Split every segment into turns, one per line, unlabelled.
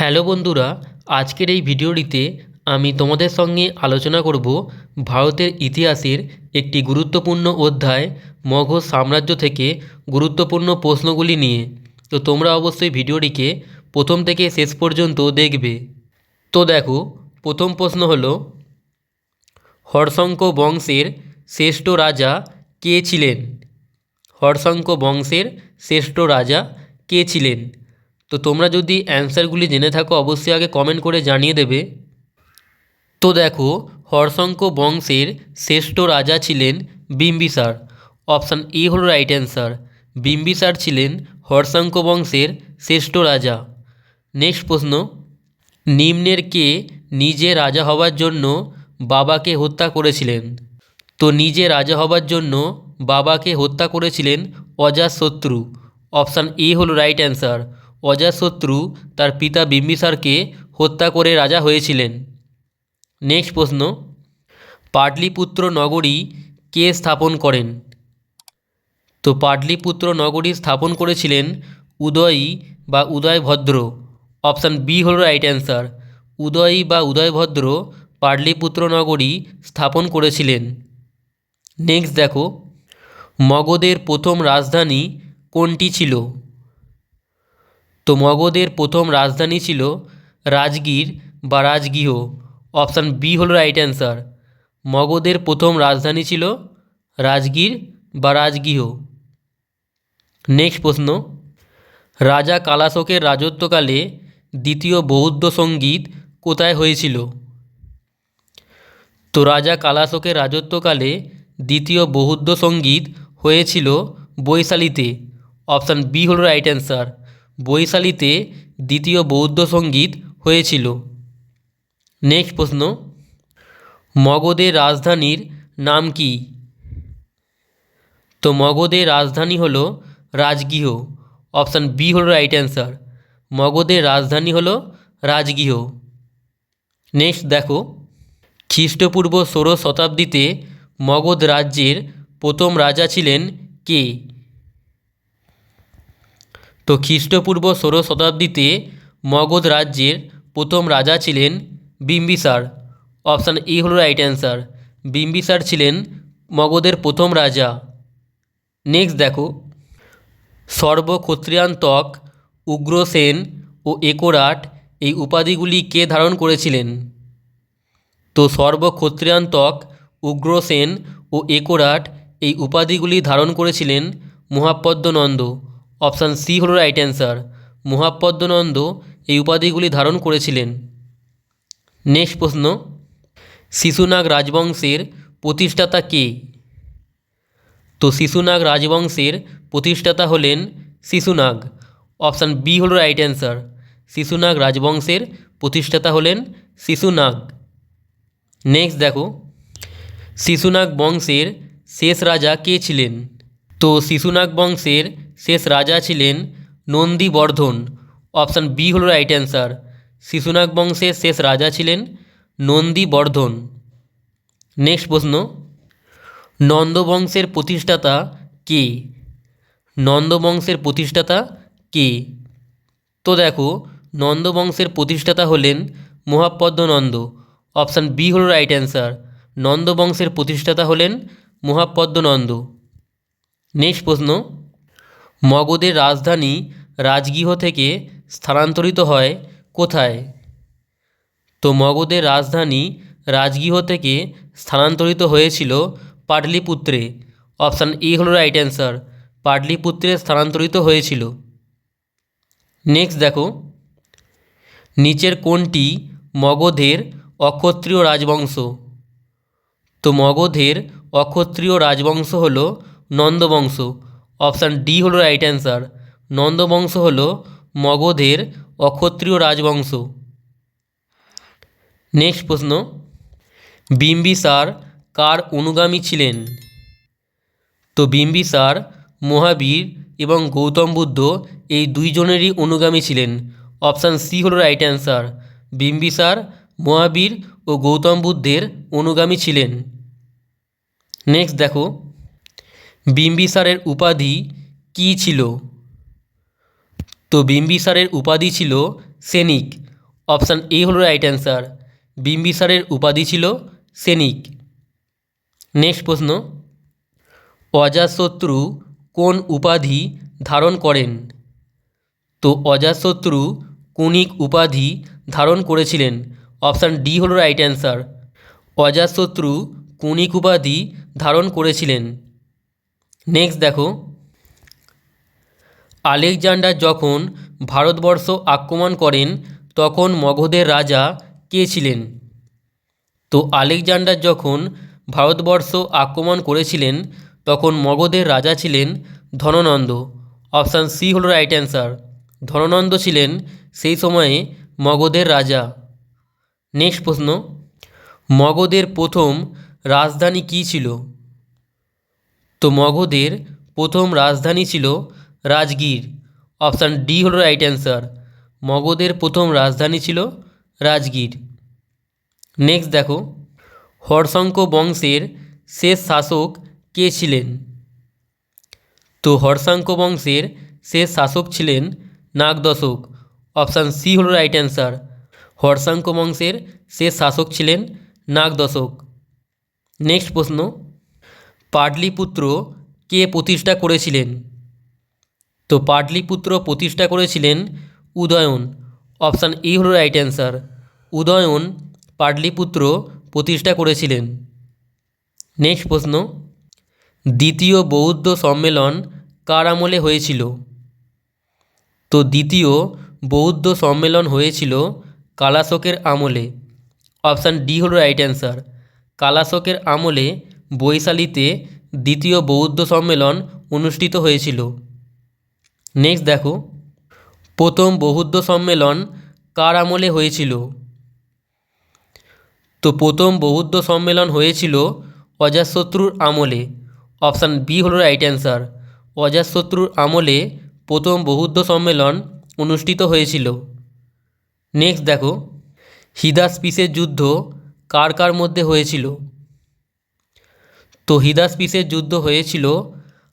Hello বন্ধুরা, আজকের এই ভিডিওটিতে আমি তোমাদের সঙ্গে আলোচনা করব ভারতের ইতিহাসের একটি গুরুত্বপূর্ণ অধ্যায় মগধ সাম্রাজ্য থেকে গুরুত্বপূর্ণ প্রশ্নগুলি নিয়ে। তো তোমরা অবশ্যই ভিডিওটিকে প্রথম থেকে শেষ পর্যন্ত দেখবে। তো দেখো, প্রথম প্রশ্ন হলো হর্ষঙ্ক বংশের শ্রেষ্ঠ রাজা কে ছিলেন? হর্ষঙ্ক বংশের শ্রেষ্ঠ রাজা কে ছিলেন? তো তোমরা যদি অ্যান্সারগুলি জেনে থাকো, অবশ্যই আগে কমেন্ট করে জানিয়ে দেবে। তো দেখো হর্ষঙ্ক বংশের শ্রেষ্ঠ রাজা ছিলেন বিম্বিসার। অপশান এ হলো রাইট অ্যান্সার। বিম্বিসার ছিলেন হর্ষঙ্ক বংশের শ্রেষ্ঠ রাজা। নেক্সট প্রশ্ন, নিম্নের কে নিজে রাজা হওয়ার জন্য বাবাকে হত্যা করেছিলেন? তো নিজে রাজা হবার জন্য বাবাকে হত্যা করেছিলেন অজাতশত্রু অপশান এ হলো রাইট অ্যান্সার। অজাতশত্রু তার পিতা বিম্বিসারকে হত্যা করে রাজা হয়েছিলেন। নেক্সট প্রশ্ন, পাটলিপুত্র নগরী কে স্থাপন করেন? তো পাটলিপুত্র নগরী স্থাপন করেছিলেন উদয়ী বা উদয়ভদ্র অপশান বি হল রাইট অ্যান্সার। উদয়ী বা উদয়ভদ্র পাটলিপুত্র নগরী স্থাপন করেছিলেন। নেক্সট দেখো, মগধের প্রথম রাজধানী কোনটি ছিল? তো মগধের প্রথম রাজধানী ছিল রাজগীর বা রাজগৃহ। অপশান বি হল রাইট অ্যান্সার মগধের প্রথম রাজধানী ছিল রাজগীর বা রাজগৃহ। নেক্সট প্রশ্ন। রাজা কালাশোকের রাজত্বকালে দ্বিতীয় বৌদ্ধ সংগীত কোথায় হয়েছিল? তো রাজা কালাশোকের রাজত্বকালে দ্বিতীয় বৌদ্ধ সংগীত হয়েছিল বৈশালীতে। অপশান বি হল রাইট অ্যান্সার বৈশালীতে দ্বিতীয় বৌদ্ধ সংগীত হয়েছিল। নেক্সট প্রশ্ন মগধের রাজধানীর নাম কি? তো মগধের রাজধানী হল রাজগৃহ। অপশান বি হল রাইট অ্যান্সার মগধের রাজধানী হল রাজগৃহ। নেক্সট দেখো, খ্রিস্টপূর্ব ষোড়শ শতাব্দীতে মগধ রাজ্যের প্রথম রাজা ছিলেন কে? তো খ্রিস্টপূর্ব ষোড়শ শতাব্দীতে মগধ রাজ্যের প্রথম রাজা ছিলেন বিম্বিসার। অপশান এ হল রাইট অ্যান্সার বিম্বিসার ছিলেন মগধের প্রথম রাজা। নেক্সট দেখো। সর্বক্ষত্রিয়ান্তক উগ্রসেন ও একরাট এই উপাধিগুলি কে ধারণ করেছিলেন? তো সর্বক্ষত্রিয়ান সর্বক্ষত্রিয়ান্তক উগ্রসেন ও একরাট এই উপাধিগুলি ধারণ করেছিলেন মহাপদ্মনন্দ। অপশান সি হল রাইট অ্যান্সার। মহাপদ্মনন্দ এই উপাধিগুলি ধারণ করেছিলেন। নেক্সট প্রশ্ন, শিশুনাগ রাজবংশের প্রতিষ্ঠাতা কে? তো শিশুনাগ রাজবংশের প্রতিষ্ঠাতা হলেন শিশুনাগ। অপশান বি হল রাইট অ্যান্সার। শিশুনাগ রাজবংশের প্রতিষ্ঠাতা হলেন শিশুনাগ। নেক্সট দেখো, শিশুনাগ বংশের শেষ রাজা কে ছিলেন? তো শিশুনাগ বংশের শেষ রাজা ছিলেন নন্দীবর্ধন। অপশান বি হল রাইট অ্যান্সার শিশুনাগ বংশের শেষ রাজা ছিলেন নন্দীবর্ধন। নেক্সট প্রশ্ন। নন্দবংশের প্রতিষ্ঠাতা কে? নন্দবংশের প্রতিষ্ঠাতা কে? তো দেখো নন্দবংশের প্রতিষ্ঠাতা হলেন মহাপদ্মনন্দ। অপশান বি হল রাইট অ্যান্সার নন্দবংশের প্রতিষ্ঠাতা হলেন মহাপদ্মনন্দ। নেক্সট প্রশ্ন। মগধের রাজধানী রাজগৃহ থেকে স্থানান্তরিত হয় কোথায়? তো মগধের রাজধানী রাজগৃহ থেকে স্থানান্তরিত হয়েছিল পাটলিপুত্রে। অপশান এ হল রাইট অ্যান্সার পাটলিপুত্রে স্থানান্তরিত হয়েছিল। নেক্সট দেখো। নিচের কোনটি মগধের অক্ষত্রিয় রাজবংশ। তো মগধের অক্ষত্রিয় রাজবংশ হল নন্দবংশ। অপশান ডি হলো রাইট অ্যান্সার নন্দবংশ হল মগধের অক্ষত্রিয় রাজবংশ। নেক্সট প্রশ্ন বিম্বিসার কার অনুগামী ছিলেন? তো বিম্বিসার মহাবীর এবং গৌতম বুদ্ধ এই দুইজনেরই অনুগামী ছিলেন। অপশান সি হল রাইট অ্যান্সার বিম্বিসার মহাবীর ও গৌতম বুদ্ধের অনুগামী ছিলেন। নেক্সট দেখো বিম্বিসারের উপাধি কী ছিল? তো বিম্বিসারের উপাধি ছিল সেনিক। অপশান এ হলো রাইট অ্যান্সার। বিম্বিসারের উপাধি ছিল সেনিক। নেক্সট প্রশ্ন। অজাশত্রু কোন উপাধি ধারণ করেন? তো অজাশত্রু কুনিক উপাধি ধারণ করেছিলেন। অপশান ডি হলো রাইট অ্যান্সার। অজাতশত্রু কুনিক উপাধি ধারণ করেছিলেন। নেক্সট দেখো। আলেকজান্ডার যখন ভারতবর্ষ আক্রমণ করেন, তখন মগধের রাজা কে ছিলেন? তো আলেকজান্ডার যখন ভারতবর্ষ আক্রমণ করেছিলেন, তখন মগধের রাজা ছিলেন ধননন্দ। অপশান সি হল রাইট অ্যান্সার ধননন্দ ছিলেন সেই সময়ে মগধের রাজা। নেক্সট প্রশ্ন। মগধের প্রথম রাজধানী কী ছিল? তো মগধের প্রথম রাজধানী ছিল রাজগীর। অপশান ডি হলো রাইট অ্যান্সার মগধের প্রথম রাজধানী ছিল রাজগীর। নেক্সট দেখো হর্ষঙ্ক বংশের শেষ শাসক কে ছিলেন? তো হর্ষাঙ্ক বংশের শেষ শাসক ছিলেন নাগদশক। অপশান সি হলো রাইট অ্যান্সার হর্ষাঙ্ক বংশের শেষ শাসক ছিলেন নাগদশক। নেক্সট প্রশ্ন পাটলিপুত্র কে প্রতিষ্ঠা করেছিলেন? তো পাটলিপুত্র প্রতিষ্ঠা করেছিলেন উদয়ন। অপশান এ হলো রাইট অ্যান্সার। উদয়ন পাটলিপুত্র প্রতিষ্ঠা করেছিলেন। নেক্সট প্রশ্ন। দ্বিতীয় বৌদ্ধ সম্মেলন কার আমলে হয়েছিল? তো দ্বিতীয় বৌদ্ধ সম্মেলন হয়েছিল কালাশকের আমলে। অপশান ডি হলো রাইট অ্যান্সার। কালাশকের আমলে বৈশালীতে দ্বিতীয় বৌদ্ধ সম্মেলন অনুষ্ঠিত হয়েছিল। নেক্সট দেখো। প্রথম বৌদ্ধ সম্মেলন কার আমলে হয়েছিল? তো প্রথম বৌদ্ধ সম্মেলন হয়েছিল অজাতশত্রুর আমলে। অপশান বি হলো রাইট অ্যান্সার অজাতশত্রুর আমলে প্রথম বৌদ্ধ সম্মেলন অনুষ্ঠিত হয়েছিল। নেক্সট দেখো। হিদাস পিসের যুদ্ধ কার কার মধ্যে হয়েছিল? তো হিদাসপিসের যুদ্ধ হয়েছিল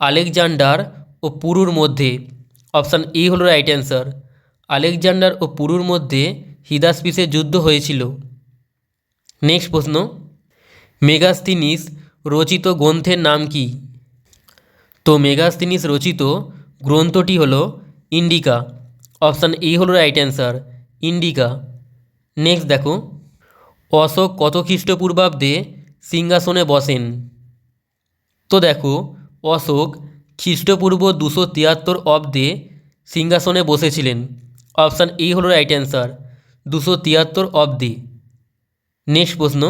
আলেকজান্ডার ও পুরুর মধ্যে। অপশান এ হলো রাইট অ্যান্সার আলেকজান্ডার ও পুরুর মধ্যে হিদাসপিসের যুদ্ধ হয়েছিল। নেক্সট প্রশ্ন। মেগাস্তিনিস রচিত গ্রন্থের নাম কি? তো মেগাস্তিনিস রচিত গ্রন্থটি হলো ইন্ডিকা। অপশান এ হলো রাইট অ্যান্সার ইন্ডিকা। নেক্সট দেখো। অশোক কত খ্রিস্টপূর্বাব্দে সিংহাসনে বসেন? তো দেখো, অশোক খ্রিস্টপূর্ব দুশো তিয়াত্তর অব্দে সিংহাসনে বসেছিলেন। অপশান এ হলো রাইট অ্যান্সার দুশো তিয়াত্তর অব্দে। নেক্সট প্রশ্ন,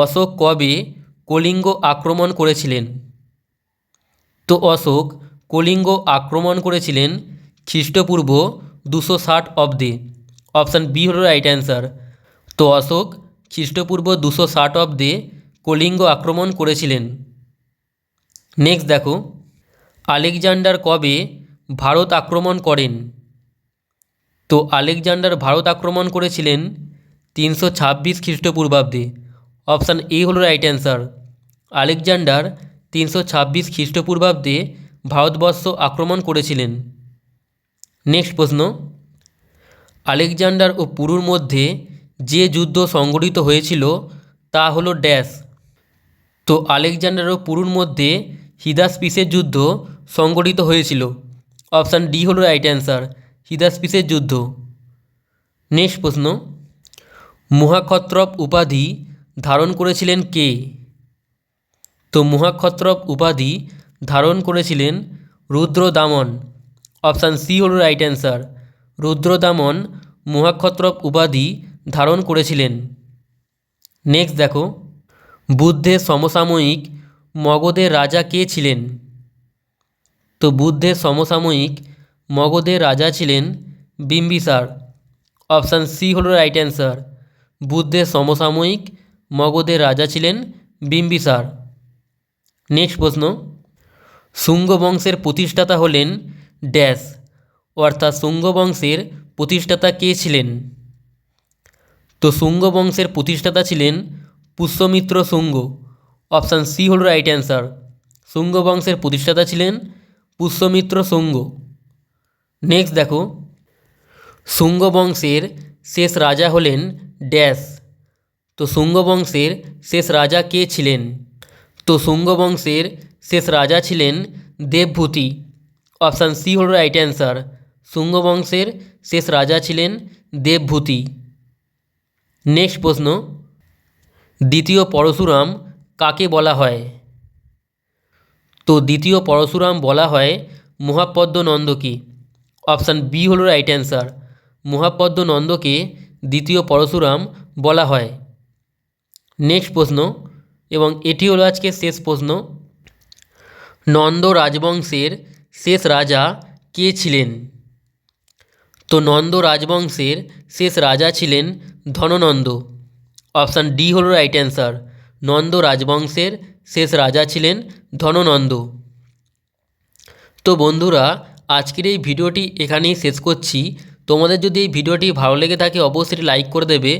অশোক কবে কলিঙ্গ আক্রমণ করেছিলেন? তো অশোক কলিঙ্গ আক্রমণ করেছিলেন খ্রিস্টপূর্ব দুশো ষাট অব্দে। অপশান বি হলো রাইট অ্যান্সার তো অশোক খ্রিস্টপূর্ব দুশো ষাট অব্দে কলিঙ্গ আক্রমণ করেছিলেন। নেক্সট দেখো, আলেকজান্ডার কবে ভারত আক্রমণ করেন? তো আলেকজান্ডার ভারত আক্রমণ করেছিলেন তিনশো ছাব্বিশ খ্রিস্টপূর্বাব্দে। অপশান এ হলো রাইট অ্যান্সার আলেকজান্ডার তিনশো ছাব্বিশ খ্রিস্টপূর্বাব্দে ভারতবর্ষ আক্রমণ করেছিলেন। নেক্সট প্রশ্ন। আলেকজান্ডার ও পুরুর মধ্যে যে যুদ্ধ সংঘটিত হয়েছিল তা হলো ড্যাশ তো আলেকজান্ডার ও পুরুর মধ্যে হিদাসপিসের যুদ্ধ সংগঠিত হয়েছিল। অপশান ডি হলো রাইট অ্যান্সার হিদাসপিসের যুদ্ধ। নেক্সট প্রশ্ন, মহাক্ষত্রপ উপাধি ধারণ করেছিলেন কে? তো মহাক্ষত্রপ উপাধি ধারণ করেছিলেন রুদ্রদামন। অপশান সি হল রাইট অ্যান্সার, রুদ্রদামন মহাক্ষত্রপ উপাধি ধারণ করেছিলেন। নেক্সট দেখো, বুদ্ধের সমসাময়িক মগধের রাজা কে ছিলেন? তো বুদ্ধের সমসাময়িক মগধের রাজা ছিলেন বিম্বিসার। অপশান সি হল রাইট অ্যান্সার। বুদ্ধের সমসাময়িক মগধের রাজা ছিলেন বিম্বিসার। নেক্সট প্রশ্ন। শুঙ্গ বংশের প্রতিষ্ঠাতা হলেন ড্যাশ। অর্থাৎ শুঙ্গ বংশের প্রতিষ্ঠাতা কে ছিলেন? তো শুঙ্গ বংশের প্রতিষ্ঠাতা ছিলেন পুষ্যমিত্র শুঙ্গ। অপশান সি হল রাইট অ্যান্সার শুঙ্গ বংশের প্রতিষ্ঠাতা ছিলেন পুষ্যমিত্র শুঙ্গ। নেক্সট দেখো। শুঙ্গ বংশের শেষ রাজা হলেন ড্যাশ। তো শুঙ্গ বংশের শেষ রাজা কে ছিলেন? তো শুঙ্গ বংশের শেষ রাজা ছিলেন দেবভূতি। অপশান সি হল রাইট অ্যান্সার শুঙ্গ বংশের শেষ রাজা ছিলেন দেবভূতি। নেক্সট প্রশ্ন। দ্বিতীয় পরশুরাম কাকে বলা হয়? তো দ্বিতীয় পরশুরাম বলা হয় মহাপদ্ম নন্দকে অপশান বি হল রাইট অ্যান্সার মহাপদ্ম নন্দকে দ্বিতীয় পরশুরাম বলা হয়। নেক্সট প্রশ্ন, এবং এটি হলো আজকে শেষ প্রশ্ন। নন্দ রাজবংশের শেষ রাজা কে ছিলেন? তো নন্দ রাজবংশের শেষ রাজা ছিলেন ধননন্দ। অপশান ডি হল রাইট অ্যান্সার নন্দ রাজবংশের শেষ রাজা ছিলেন ধননন্দ। তো বন্ধুরা, আজকের এই ভিডিওটি এখানেই শেষ করছি। তোমাদের যদি এই ভিডিওটি ভালো লেগে থাকে, অবশ্যই লাইক করে দেবে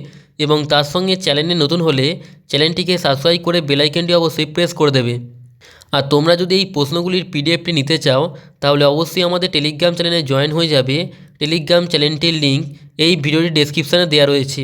এবং তার সঙ্গে চ্যানেলে নতুন হলে চ্যানেলটিকে সাবস্ক্রাইব করে বেলাইকনটি অবশ্যই প্রেস করে দেবে। আর তোমরা যদি এই প্রশ্নগুলির পিডিএফটি নিতে চাও, তাহলে অবশ্যই আমাদের টেলিগ্রাম চ্যানেলে জয়েন হয়ে যাবে। টেলিগ্রাম চ্যানেলটির লিঙ্ক এই ভিডিওটি ডেসক্রিপশানে দেওয়া রয়েছে।